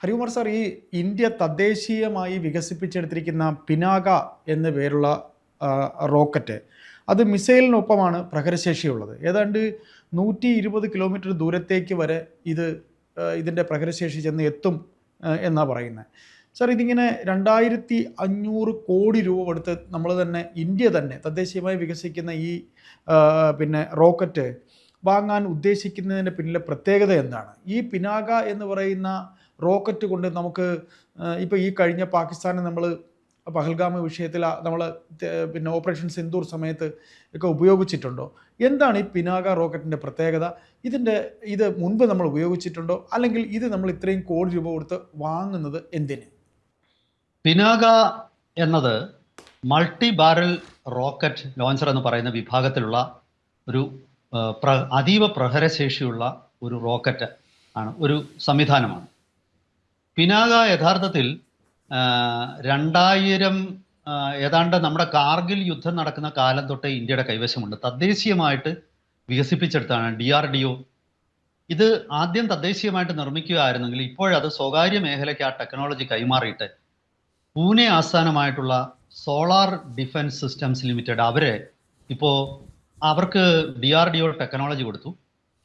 Harikumar sir ഈ India തദ്ദേശീയമായി വികസിപ്പിച്ചെടുത്തിരിക്കുന്ന പിനാക എന്ന പേരുള്ള റോക്കറ്റ് അത് മിസൈലിനൊപ്പമാണ് പ്രഹരശേഷിയുള്ളത്. ഏതാണ്ട് നൂറ്റി ഇരുപത് കിലോമീറ്റർ ദൂരത്തേക്ക് വരെ ഇത് ഇതിന്റെ പ്രഹരശേഷി ചെന്ന് എത്തും എന്നാണ് പറയുന്നത് സാർ ഇതിങ്ങനെ രണ്ടായിരത്തി അഞ്ഞൂറ് കോടി രൂപ കൊടുത്ത് നമ്മൾ തന്നെ ഇന്ത്യ തന്നെ തദ്ദേശീയമായി വികസിക്കുന്ന ഈ പിന്നെ റോക്കറ്റ് വാങ്ങാൻ ഉദ്ദേശിക്കുന്നതിന്റെ പിന്നിലെ പ്രത്യേകത എന്താണ്? ഈ പിനാക എന്ന് പറയുന്ന റോക്കറ്റ് കൊണ്ട് നമുക്ക് ഇപ്പോൾ ഈ കഴിഞ്ഞ പാകിസ്ഥാനെ നമ്മൾ പഹൽഗാമ വിഷയത്തിൽ നമ്മൾ പിന്നെ ഓപ്പറേഷൻ സിന്ദൂർ സമയത്ത് ഒക്കെ ഉപയോഗിച്ചിട്ടുണ്ടോ? എന്താണ് ഈ പിനാക റോക്കറ്റിന്റെ പ്രത്യേകത? ഇതിന്റെ ഇത് മുൻപ് നമ്മൾ ഉപയോഗിച്ചിട്ടുണ്ടോ? അല്ലെങ്കിൽ ഇത് നമ്മൾ ഇത്രയും കോടി രൂപ കൊടുത്ത് വാങ്ങുന്നത് എന്തിന്? പിനാക എന്നത് മൾട്ടി ബാരൽ റോക്കറ്റ് ലോഞ്ചർ എന്ന് പറയുന്ന വിഭാഗത്തിലുള്ള ഒരു പ്ര അതീവ പ്രഹരശേഷിയുള്ള ഒരു റോക്കറ്റ് ആണ് ഒരു സംവിധാനമാണ്. പിനാക യഥാർത്ഥത്തിൽ രണ്ടായിരം ഏതാണ്ട് നമ്മുടെ കാർഗിൽ യുദ്ധം നടക്കുന്ന കാലം തൊട്ടേ ഇന്ത്യയുടെ കൈവശമുണ്ട്. തദ്ദേശീയമായിട്ട് വികസിപ്പിച്ചെടുത്താണ് ഡി ആർ ഡി ഒ. ഇത് ആദ്യം തദ്ദേശീയമായിട്ട് നിർമ്മിക്കുകയായിരുന്നെങ്കിൽ ഇപ്പോഴത് സ്വകാര്യ മേഖലയ്ക്ക് ആ ടെക്നോളജി കൈമാറിയിട്ട് പൂനെ ആസ്ഥാനമായിട്ടുള്ള സോളാർ ഡിഫൻസ് സിസ്റ്റംസ് ലിമിറ്റഡ് അവരെ ഇപ്പോൾ അവർക്ക് D R D O technology കൊടുത്തു.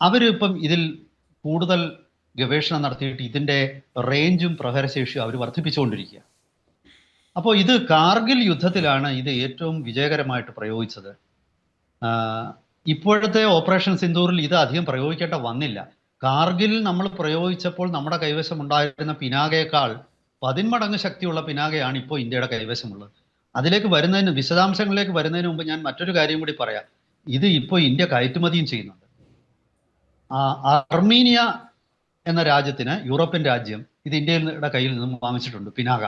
അവരിപ്പം ഇതിൽ കൂടുതൽ ഗവേഷണം നടത്തിയിട്ട് ഇതിന്റെ റേഞ്ചും പ്രഹരശേഷിയും അവർ വർദ്ധിപ്പിച്ചുകൊണ്ടിരിക്കുക. അപ്പോൾ ഇത് കാർഗിൽ യുദ്ധത്തിലാണ് ഇത് ഏറ്റവും വിജയകരമായിട്ട് പ്രയോഗിച്ചത്. ഇപ്പോഴത്തെ ഓപ്പറേഷൻ സിന്ദൂറിൽ ഇത് അധികം പ്രയോഗിക്കേണ്ട വന്നില്ല. കാർഗിൽ നമ്മൾ പ്രയോഗിച്ചപ്പോൾ നമ്മുടെ കൈവശം ഉണ്ടായിരുന്ന പിനാകയേക്കാൾ പതിന്മടങ്ങ് ശക്തിയുള്ള പിനാകയാണ് ഇപ്പോൾ ഇന്ത്യയുടെ കൈവശമുള്ളത്. അതിലേക്ക് വരുന്നതിന് വിശദാംശങ്ങളിലേക്ക് വരുന്നതിന് മുമ്പ് ഞാൻ മറ്റൊരു കാര്യം കൂടി പറയാം. ഇത് ഇപ്പോൾ ഇന്ത്യ കയറ്റുമതിയും ചെയ്യുന്നുണ്ട്. അർമീനിയ എന്ന രാജ്യത്തിന് യൂറോപ്യൻ രാജ്യം ഇത് ഇന്ത്യയുടെ കയ്യിൽ നിന്നും വാങ്ങിച്ചിട്ടുണ്ട് പിനാക.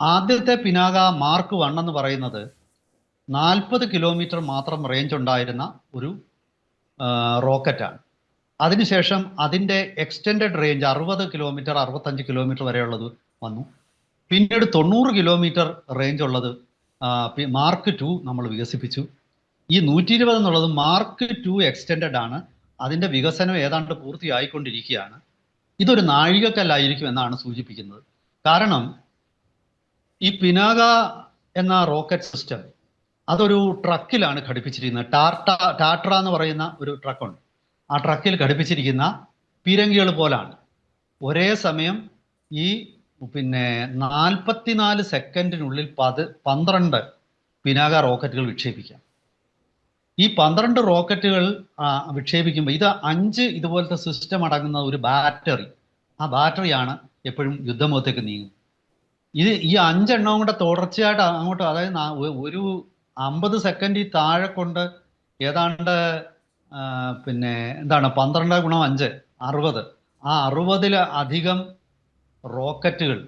ആദ്യത്തെ പിനാക മാർക്ക് വൺ എന്ന് പറയുന്നത് നാൽപ്പത് കിലോമീറ്റർ മാത്രം റേഞ്ച് ഉണ്ടായിരുന്ന ഒരു റോക്കറ്റാണ്. അതിനുശേഷം അതിന്റെ എക്സ്റ്റെൻഡഡ് റേഞ്ച് അറുപത് കിലോമീറ്റർ അറുപത്തഞ്ച് കിലോമീറ്റർ വരെയുള്ളത് വന്നു. പിന്നീട് തൊണ്ണൂറ് കിലോമീറ്റർ റേഞ്ച് ഉള്ളത് മാർക്ക് ടു നമ്മൾ വികസിപ്പിച്ചു. ഈ നൂറ്റി ഇരുപത് എന്നുള്ളത് മാർക്ക് ടു എക്സ്റ്റെൻഡഡ് ആണ്. അതിന്റെ വികസനം ഏതാണ്ട് പൂർത്തിയായിക്കൊണ്ടിരിക്കുകയാണ്. ഇതൊരു നാഴികക്കല്ലായിരിക്കും എന്നാണ് സൂചിപ്പിക്കുന്നത്. കാരണം ഈ പിനാക എന്ന റോക്കറ്റ് സിസ്റ്റം അതൊരു ട്രക്കിലാണ് ഘടിപ്പിച്ചിരിക്കുന്നത്. ടാർട്ട ടാട്ര എന്ന് പറയുന്ന ഒരു ട്രക്കുണ്ട്. ആ ട്രക്കിൽ ഘടിപ്പിച്ചിരിക്കുന്ന പീരങ്കികൾ പോലാണ്. ഒരേ സമയം ഈ പിന്നെ നാൽപ്പത്തിനാല് സെക്കൻഡിനുള്ളിൽ പത് പന്ത്രണ്ട് പിനാക റോക്കറ്റുകൾ വിക്ഷേപിക്കാം. ഈ പന്ത്രണ്ട് റോക്കറ്റുകൾ വിക്ഷേപിക്കുമ്പോൾ ഇത് അഞ്ച് ഇതുപോലത്തെ സിസ്റ്റം അടങ്ങുന്ന ഒരു ബാറ്ററി ആ ബാറ്ററിയാണ് എപ്പോഴും യുദ്ധമുഖത്തേക്ക് നീങ്ങുന്നത്. ഇത് ഈ അഞ്ചെണ്ണവും കൂടെ തുടർച്ചയായിട്ട് അങ്ങോട്ട് അതായത് ഒരു അമ്പത് സെക്കൻഡിൽ താഴെ കൊണ്ട് ഏതാണ്ട് പിന്നെ എന്താണ് പന്ത്രണ്ട് ഗുണം അഞ്ച് അറുപത്. ആ അറുപതിൽ അധികം റോക്കറ്റുകൾ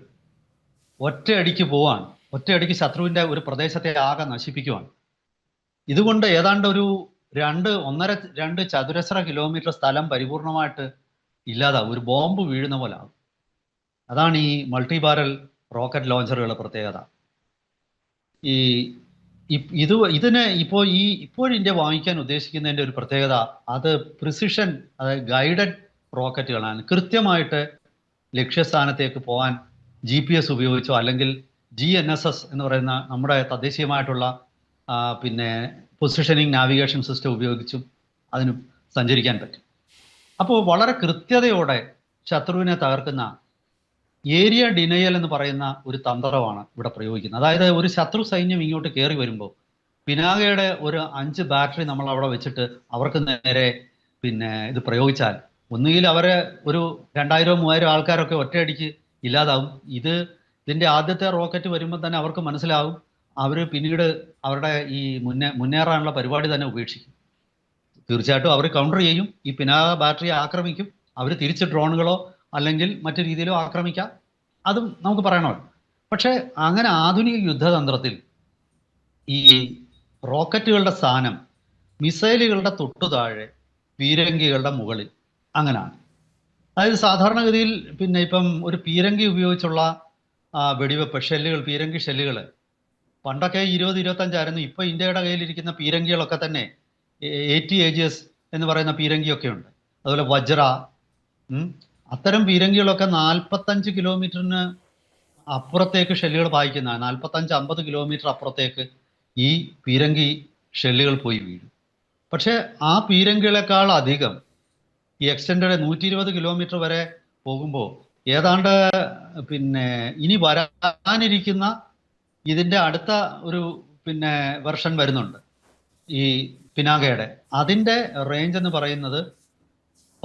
ഒറ്റയടിക്ക് പോവാണ്. ഒറ്റയടിക്ക് ശത്രുവിന്റെ ഒരു പ്രദേശത്തെ ആകെ നശിപ്പിക്കുവാണ്. ഇതുകൊണ്ട് ഏതാണ്ട് ഒരു രണ്ട് ഒന്നര രണ്ട് ചതുരശ്ര കിലോമീറ്റർ സ്ഥലം പരിപൂർണമായിട്ട് ഇല്ലാതാവും. ഒരു ബോംബ് വീഴുന്ന പോലെ ആവും. അതാണ് ഈ മൾട്ടി ബാരൽ റോക്കറ്റ് ലോഞ്ചറുകളുടെ പ്രത്യേകത. ഈ ഇത് ഇതിന് ഇപ്പോൾ ഈ ഇപ്പോൾ ഇന്ത്യ വാങ്ങിക്കാൻ ഉദ്ദേശിക്കുന്നതിന്റെ ഒരു പ്രത്യേകത അത് പ്രിസിഷൻ അതായത് ഗൈഡഡ് റോക്കറ്റുകളാണ്. കൃത്യമായിട്ട് ലക്ഷ്യസ്ഥാനത്തേക്ക് പോകാൻ ജി പി എസ് ഉപയോഗിച്ചോ അല്ലെങ്കിൽ ജി എൻ എസ് എസ് എന്ന് പറയുന്ന നമ്മുടെ തദ്ദേശീയമായിട്ടുള്ള പിന്നെ പൊസിഷനിങ് നാവിഗേഷൻ സിസ്റ്റം ഉപയോഗിച്ചും അതിന് സഞ്ചരിക്കാൻ പറ്റും. അപ്പോൾ വളരെ കൃത്യതയോടെ ശത്രുവിനെ തകർക്കുന്ന ഏരിയ ഡിനയൽ എന്ന് പറയുന്ന ഒരു തന്ത്രമാണ് ഇവിടെ പ്രയോഗിക്കുന്നത്. അതായത് ഒരു ശത്രു സൈന്യം ഇങ്ങോട്ട് കയറി വരുമ്പോൾ പിനാകയുടെ ഒരു അഞ്ച് ബാറ്ററി നമ്മൾ അവിടെ വെച്ചിട്ട് അവർക്ക് നേരെ പിന്നെ ഇത് പ്രയോഗിച്ചാൽ ഒന്നുകിൽ അവരെ ഒരു രണ്ടായിരോ മൂവായിരം ആൾക്കാരൊക്കെ ഒറ്റയടിക്ക് ഇല്ലാതാവും. ഇത് ഇതിന്റെ ആദ്യത്തെ റോക്കറ്റ് വരുമ്പോൾ തന്നെ അവർക്ക് മനസ്സിലാവും. അവർ പിന്നീട് അവരുടെ ഈ മുന്നേ മുന്നേറാനുള്ള പരിപാടി തന്നെ ഉപേക്ഷിക്കും. തീർച്ചയായിട്ടും അവർ കൗണ്ടർ ചെയ്യും. ഈ പിനാക ബാറ്ററി ആക്രമിക്കും. അവർ തിരിച്ച് ഡ്രോണുകളോ അല്ലെങ്കിൽ മറ്റു രീതിയിലോ ആക്രമിക്കാം. അതും നമുക്ക് പറയണമല്ലോ പക്ഷേ അങ്ങനെ ആധുനിക യുദ്ധതന്ത്രത്തിൽ ഈ റോക്കറ്റുകളുടെ സ്ഥാനം മിസൈലുകളുടെ തൊട്ടു താഴെ പീരങ്കികളുടെ മുകളിൽ അങ്ങനെയാണ് അതായത് സാധാരണഗതിയിൽ പിന്നെ ഇപ്പം ഒരു പീരങ്കി ഉപയോഗിച്ചുള്ള വെടിവെപ്പ് ഷെല്ലുകൾ പീരങ്കി ഷെല്ലുകൾ പണ്ടൊക്കെ ഇരുപത് ഇരുപത്തഞ്ചായിരുന്നു. ഇപ്പൊ ഇന്ത്യയുടെ കയ്യിലിരിക്കുന്ന പീരങ്കികളൊക്കെ തന്നെ എ ടി ഏജിയസ് എന്ന് പറയുന്ന പീരങ്കിയൊക്കെ ഉണ്ട് അതുപോലെ വജ്ര അത്തരം പീരങ്കികളൊക്കെ നാൽപ്പത്തഞ്ച് കിലോമീറ്ററിന് അപ്പുറത്തേക്ക് ഷെല്ലുകൾ പായിക്കുന്ന നാൽപ്പത്തഞ്ച് അമ്പത് കിലോമീറ്റർ അപ്പുറത്തേക്ക് ഈ പീരങ്കി ഷെല്ലുകൾ പോയി വീഴും. പക്ഷേ ആ പീരങ്കികളെക്കാൾ അധികം ഈ എക്സ്റ്റൻഡ് നൂറ്റി ഇരുപത് കിലോമീറ്റർ വരെ പോകുമ്പോൾ ഏതാണ്ട് പിന്നെ ഇനി വരാനിരിക്കുന്ന ഇതിന്റെ അടുത്ത ഒരു പിന്നെ വെർഷൻ വരുന്നുണ്ട്. ഈ പിനാകയുടെ. അതിന്റെ റേഞ്ച് എന്ന് പറയുന്നത്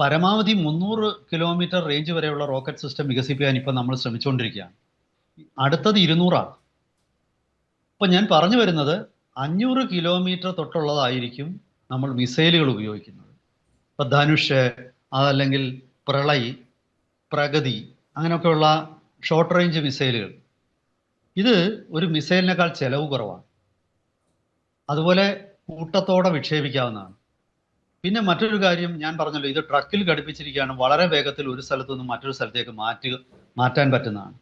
പരമാവധി മുന്നൂറ് കിലോമീറ്റർ റേഞ്ച് വരെയുള്ള റോക്കറ്റ് സിസ്റ്റം വികസിപ്പിക്കാൻ ഇപ്പം നമ്മൾ ശ്രമിച്ചുകൊണ്ടിരിക്കുകയാണ്. അടുത്തത് ഇരുന്നൂറാണ്. ഇപ്പം ഞാൻ പറഞ്ഞു വരുന്നത് അഞ്ഞൂറ് കിലോമീറ്റർ തൊട്ടുള്ളതായിരിക്കും നമ്മൾ മിസൈലുകൾ ഉപയോഗിക്കുന്നത്. ഇപ്പം ധനുഷ് അതല്ലെങ്കിൽ പ്രളയ് പ്രഗതി അങ്ങനെയൊക്കെയുള്ള ഷോർട്ട് റേഞ്ച് മിസൈലുകൾ ഇത് ഒരു മിസൈലിനേക്കാൾ ചെലവ് കുറവാണ്. അതുപോലെ കൂട്ടത്തോടെ വിക്ഷേപിക്കാവുന്നതാണ്. പിന്നെ മറ്റൊരു കാര്യം ഞാൻ പറഞ്ഞല്ലോ ഇത് ട്രക്കിൽ ഘടിപ്പിച്ചിരിക്കുകയാണ് വളരെ വേഗത്തിൽ ഒരു സ്ഥലത്തു നിന്ന് മറ്റൊരു സ്ഥലത്തേക്ക് മാറ്റി മാറ്റാൻ പറ്റുന്നതാണ്.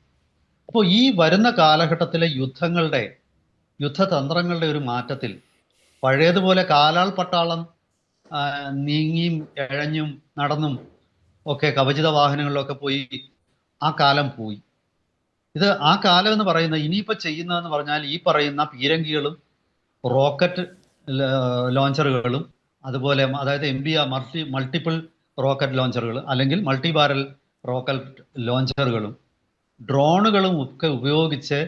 അപ്പോൾ ഈ വരുന്ന കാലഘട്ടത്തിലെ യുദ്ധങ്ങളുടെ യുദ്ധതന്ത്രങ്ങളുടെ ഒരു മാറ്റത്തിൽ പഴയതുപോലെ കാലാൾ പട്ടാളം നീങ്ങിയും എഴഞ്ഞും നടന്നും ഒക്കെ കവചിത വാഹനങ്ങളിലൊക്കെ പോയി ആ കാലം പോയി. ഇത് ആ കാലം എന്ന് പറയുന്നത് ഇനിയിപ്പോൾ ചെയ്യുന്നതെന്ന് പറഞ്ഞാൽ ഈ പറയുന്ന പീരങ്കികളും റോക്കറ്റ് ലോഞ്ചറുകളും അതുപോലെ അതായത് M B R multi multiple rocket ലോഞ്ചറുകൾ അല്ലെങ്കിൽ മൾട്ടി ബാരൽ റോക്കറ്റ് ലോഞ്ചറുകളും ഡ്രോണുകളും ഒക്കെ ഉപയോഗിച്ച്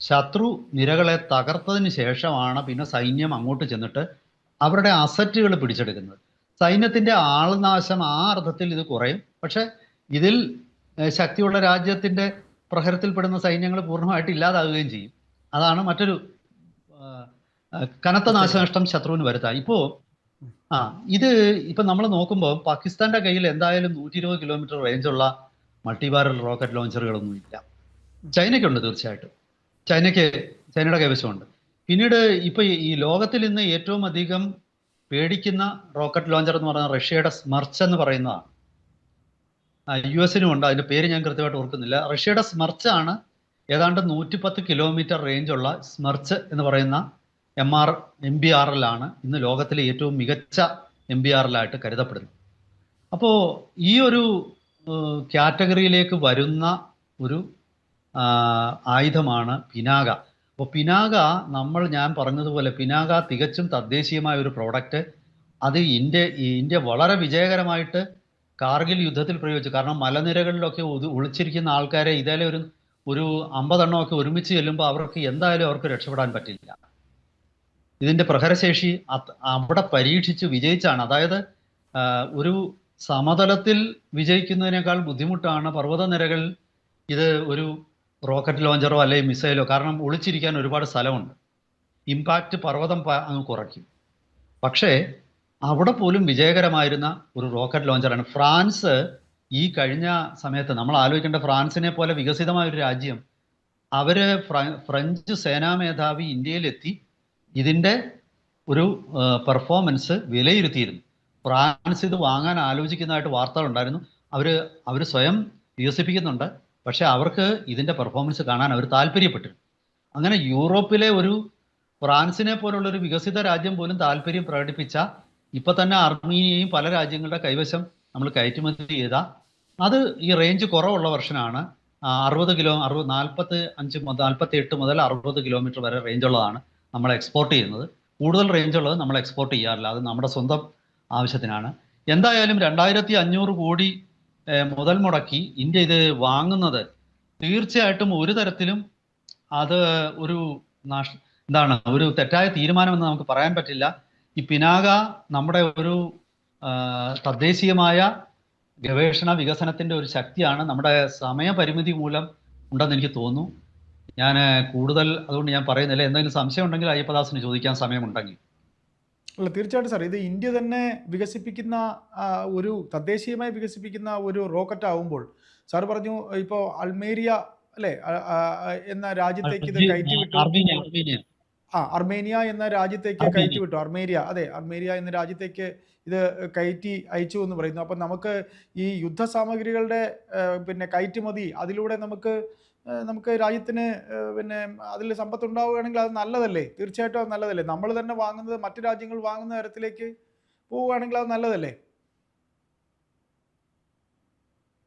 ശത്രു നിരകളെ തകർത്തതിന് ശേഷമാണ് പിന്നെ സൈന്യം അങ്ങോട്ട് ചെന്നിട്ട് അവരുടെ അസറ്റുകൾ പിടിച്ചെടുക്കുന്നത്. സൈന്യത്തിന്റെ ആൾനാശം ആ അർത്ഥത്തിൽ ഇത് കുറയും. പക്ഷേ ഇതിൽ ശക്തിയുള്ള രാജ്യത്തിന്റെ പ്രഹരത്തിൽപ്പെടുന്ന സൈന്യങ്ങൾ പൂർണമായിട്ട് ഇല്ലാതാവുകയും ചെയ്യും. അതാണ് മറ്റൊരു കനത്ത നാശനഷ്ടം ശത്രുവിന് വരുത്താം ഇപ്പോ ആ ഇത് ഇപ്പൊ നമ്മൾ നോക്കുമ്പോൾ പാകിസ്ഥാന്റെ കയ്യിൽ എന്തായാലും നൂറ്റി ഇരുപത് കിലോമീറ്റർ റേഞ്ചുള്ള മൾട്ടിബാരൽ റോക്കറ്റ് ലോഞ്ചറുകളൊന്നും ഇല്ല. ചൈനയ്ക്കുണ്ട് തീർച്ചയായിട്ടും. ചൈനയ്ക്ക് ചൈനയുടെ കൈവശമുണ്ട്. പിന്നീട് ഇപ്പൊ ഈ- ഈ ലോകത്തിൽ ഇന്ന് ഏറ്റവും അധികം പേടിക്കുന്ന റോക്കറ്റ് ലോഞ്ചർ എന്ന് പറയുന്നത് റഷ്യയുടെ സ്മർച്ച് എന്ന് പറയുന്നതാണ്. യു എസിനും ഉണ്ട്. അതിന്റെ പേര് ഞാൻ കൃത്യമായിട്ട് ഓർക്കുന്നില്ല. റഷ്യയുടെ സ്മർച്ച് ആണ് ഏതാണ്ട് നൂറ്റിപ്പത്ത് കിലോമീറ്റർ റേഞ്ച് ഉള്ള സ്മർച്ച് എന്ന് പറയുന്ന M R M B R L ആണ് ഇന്ന് ലോകത്തിലെ ഏറ്റവും മികച്ച എം ബി ആർ എൽ ആയിട്ട് കരുതപ്പെടുന്നത്. അപ്പോൾ ഈ ഒരു കാറ്റഗറിയിലേക്ക് വരുന്ന ഒരു ആയുധമാണ് പിനാക. അപ്പോൾ പിനാക നമ്മൾ ഞാൻ പറഞ്ഞതുപോലെ പിനാക തികച്ചും തദ്ദേശീയമായ ഒരു പ്രോഡക്റ്റ് അത് ഇന്ത്യ ഇന്ത്യ വളരെ വിജയകരമായിട്ട് കാർഗിൽ യുദ്ധത്തിൽ പ്രയോഗിച്ചു. കാരണം മലനിരകളിലൊക്കെ ഒളിച്ചിരിക്കുന്ന ആൾക്കാരെ ഇതേലെ ഒരു ഒരു അമ്പതെണ്ണമൊക്കെ ഒരുമിച്ച് ചെല്ലുമ്പോൾ അവർക്ക് എന്തായാലും അവർക്ക് രക്ഷപ്പെടാൻ പറ്റില്ല. ഇതിന്റെ പ്രഹരശേഷി അവിടെ പരീക്ഷിച്ച് വിജയിച്ചാണ്. അതായത് ഒരു സമതലത്തിൽ വിജയിക്കുന്നതിനേക്കാൾ ബുദ്ധിമുട്ടാണ് പർവതനിരകളിൽ ഇത് ഒരു റോക്കറ്റ് ലോഞ്ചറോ അല്ലെങ്കിൽ മിസൈലോ. കാരണം ഒളിച്ചിരിക്കാൻ ഒരുപാട് സ്ഥലമുണ്ട്. ഇമ്പാക്റ്റ് പർവതം അങ്ങ് കുറയ്ക്കും. പക്ഷേ അവിടെ പോലും വിജയകരമായിരുന്ന ഒരു റോക്കറ്റ് ലോഞ്ചറാണ് ഫ്രാൻസ് ഈ കഴിഞ്ഞ സമയത്ത് നമ്മൾ ആലോചിക്കേണ്ട ഫ്രാൻസിനെ പോലെ വികസിതമായ ഒരു രാജ്യം അവർ ഫ്രഞ്ച് സേനാ മേധാവി ഇന്ത്യയിലെത്തി ഇതിന്റെ ഒരു പെർഫോമൻസ് വിലയിരുത്തിയിരുന്നു. ഫ്രാൻസ് ഇത് വാങ്ങാൻ ആലോചിക്കുന്നതായിട്ട് വാർത്തകൾ ഉണ്ടായിരുന്നു. അവർ അവർ സ്വയം വികസിപ്പിക്കുന്നുണ്ട്. പക്ഷെ അവർക്ക് ഇതിന്റെ പെർഫോമൻസ് കാണാൻ അവർ താല്പര്യപ്പെട്ടിരുന്നു അങ്ങനെ യൂറോപ്പിലെ ഒരു ഫ്രാൻസിനെ പോലുള്ള ഒരു വികസിത രാജ്യം പോലും താല്പര്യം പ്രകടിപ്പിച്ച ഇപ്പൊ തന്നെ അർമീനിയയും പല രാജ്യങ്ങളുടെ കൈവശം നമ്മൾ കയറ്റുമതി ചെയ്ത. അത് ഈ റേഞ്ച് കുറവുള്ള വെർഷനാണ് അറുപത് കിലോ അറുപത് നാൽപ്പത്തി അഞ്ച് നാൽപ്പത്തി എട്ട് മുതൽ അറുപത് കിലോമീറ്റർ വരെ റേഞ്ച് ഉള്ളതാണ് നമ്മൾ എക്സ്പോർട്ട് ചെയ്യുന്നത്. കൂടുതൽ റേഞ്ച് ഉള്ളത് നമ്മൾ എക്സ്പോർട്ട് ചെയ്യാറില്ല. അത് നമ്മുടെ സ്വന്തം ആവശ്യത്തിനാണ്. എന്തായാലും രണ്ടായിരത്തി അഞ്ഞൂറ് കോടി മുതൽ മുടക്കി ഇന്ത്യ ഇത് വാങ്ങുന്നത് തീർച്ചയായിട്ടും ഒരു തരത്തിലും അത് ഒരു എന്താണ് ഒരു തെറ്റായ തീരുമാനമെന്ന് നമുക്ക് പറയാൻ പറ്റില്ല. ഈ പിനാക നമ്മുടെ ഒരു തദ്ദേശീയമായ ഗവേഷണ വികസനത്തിന്റെ ഒരു ശക്തിയാണ് നമ്മുടെ സമയപരിമിതി മൂലം ഉണ്ടെന്ന് എനിക്ക് തോന്നുന്നു. ഞാൻ കൂടുതൽ അതുകൊണ്ട് ഞാൻ പറയുന്നില്ല. എന്തെങ്കിലും സംശയം ഉണ്ടെങ്കിൽ അയ്യപ്പദാസിന് ചോദിക്കാൻ സമയമുണ്ടെങ്കിൽ. അല്ല തീർച്ചയായിട്ടും സാർ. ഇത് ഇന്ത്യ തന്നെ വികസിപ്പിക്കുന്ന ഒരു തദ്ദേശീയമായി വികസിപ്പിക്കുന്ന ഒരു റോക്കറ്റ് ആവുമ്പോൾ സാർ പറഞ്ഞു ഇപ്പോൾ അൽമേരിയ അല്ലേ? എന്ന രാജ്യത്തേക്ക് ഇത് കയറ്റി വിട്ടു. ആ അർമേനിയ എന്ന രാജ്യത്തേക്ക്. കയറ്റി വിട്ടു അർമേനിയ അതെ അർമേനിയ എന്ന രാജ്യത്തേക്ക് ഇത് കയറ്റി അയച്ചു എന്ന് പറയുന്നു. അപ്പം നമുക്ക് ഈ യുദ്ധ സാമഗ്രികളുടെ പിന്നെ കയറ്റുമതി അതിലൂടെ നമുക്ക് നമുക്ക് രാജ്യത്തിന് പിന്നെ അതിൽ സമ്പത്ത് ഉണ്ടാവുകയാണെങ്കിൽ അത് നല്ലതല്ലേ? തീർച്ചയായിട്ടും അത് നല്ലതല്ലേ? നമ്മൾ തന്നെ വാങ്ങുന്നത് മറ്റു രാജ്യങ്ങൾ വാങ്ങുന്ന തരത്തിലേക്ക് പോവുകയാണെങ്കിൽ അത് നല്ലതല്ലേ?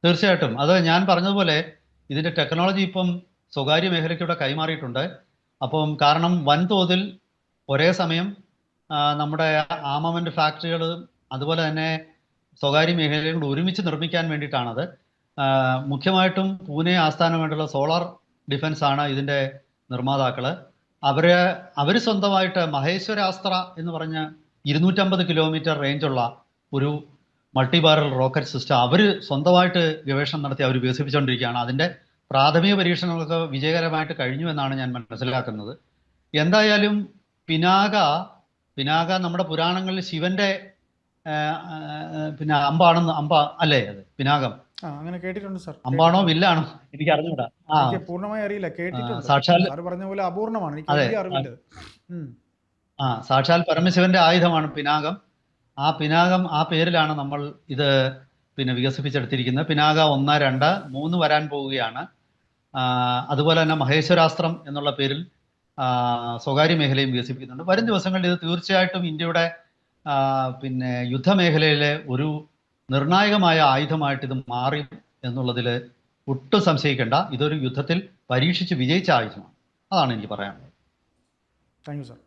തീർച്ചയായിട്ടും. അത് ഞാൻ പറഞ്ഞതുപോലെ ഇതിന്റെ ടെക്നോളജി ഇപ്പം സ്വകാര്യ മേഖലയ്ക്കൂടെ കൈമാറിയിട്ടുണ്ട്. അപ്പം കാരണം വൻതോതിൽ ഒരേ സമയം നമ്മുടെ ആമമെന്റ് ഫാക്ടറികൾ അതുപോലെ തന്നെ സ്വകാര്യ മേഖലകൾ കൂടി ഒരുമിച്ച് നിർമ്മിക്കാൻ വേണ്ടിയിട്ടാണത്. മുഖ്യമായിട്ടും പൂനെ ആസ്ഥാനമായിട്ടുള്ള സോളാർ ഡിഫൻസ് ആണ് ഇതിന്റെ നിർമ്മാതാക്കൾ അവർ അവർ സ്വന്തമായിട്ട് മഹേശ്വരാസ്ത്ര എന്ന് പറഞ്ഞ ഇരുന്നൂറ്റമ്പത് കിലോമീറ്റർ റേഞ്ചുള്ള ഒരു മൾട്ടി ബാരൽ റോക്കറ്റ് സിസ്റ്റം അവർ സ്വന്തമായിട്ട് ഗവേഷണം നടത്തി അവർ വികസിപ്പിച്ചുകൊണ്ടിരിക്കുകയാണ് അതിന്റെ പ്രാഥമിക പരീക്ഷണങ്ങളൊക്കെ വിജയകരമായിട്ട് കഴിഞ്ഞു എന്നാണ് ഞാൻ മനസ്സിലാക്കുന്നത്. എന്തായാലും പിനാക പിനാക നമ്മുടെ പുരാണങ്ങളിൽ ശിവന്റെ പിന്നെ അമ്പാണെന്ന് അമ്പ അല്ലേ? അത് പിനാകം. ആ അങ്ങനെ കേട്ടിട്ടുണ്ട് സർ. അമ്പാണോ വില്ലാണോ? എനിക്ക് അറിഞ്ഞൂടാ പൂർണമായി അറിയില്ല. കേട്ടിട്ടുണ്ട്. സാക്ഷാൽ പറഞ്ഞ പോലെ അപൂർണമാണ്. എനിക്ക് ആ സാക്ഷാൽ പരമശിവന്റെ ആയുധമാണ് പിനാകം. ആ പിനാകം ആ പേരിലാണ് നമ്മൾ ഇത് പിന്നെ വികസിപ്പിച്ചെടുത്തിരിക്കുന്നത് പിനാക ഒന്ന് രണ്ട് മൂന്ന് വരാൻ പോവുകയാണ്. അതുപോലെ തന്നെ മഹേശ്വരാസ്ത്രം എന്നുള്ള പേരിൽ സ്വകാര്യ മേഖലയും വികസിപ്പിക്കുന്നുണ്ട്. വരും ദിവസങ്ങളിൽ ഇത് തീർച്ചയായിട്ടും ഇന്ത്യയുടെ പിന്നെ യുദ്ധമേഖലയിലെ ഒരു നിർണായകമായ ആയുധമായിട്ട് ഇത് മാറി എന്നുള്ളതിൽ ഒട്ടും സംശയിക്കേണ്ട. ഇതൊരു യുദ്ധത്തിൽ പരീക്ഷിച്ച് വിജയിച്ച ആയുധമാണ്. അതാണ് എനിക്ക് പറയാനുള്ളത്. Thank you sir.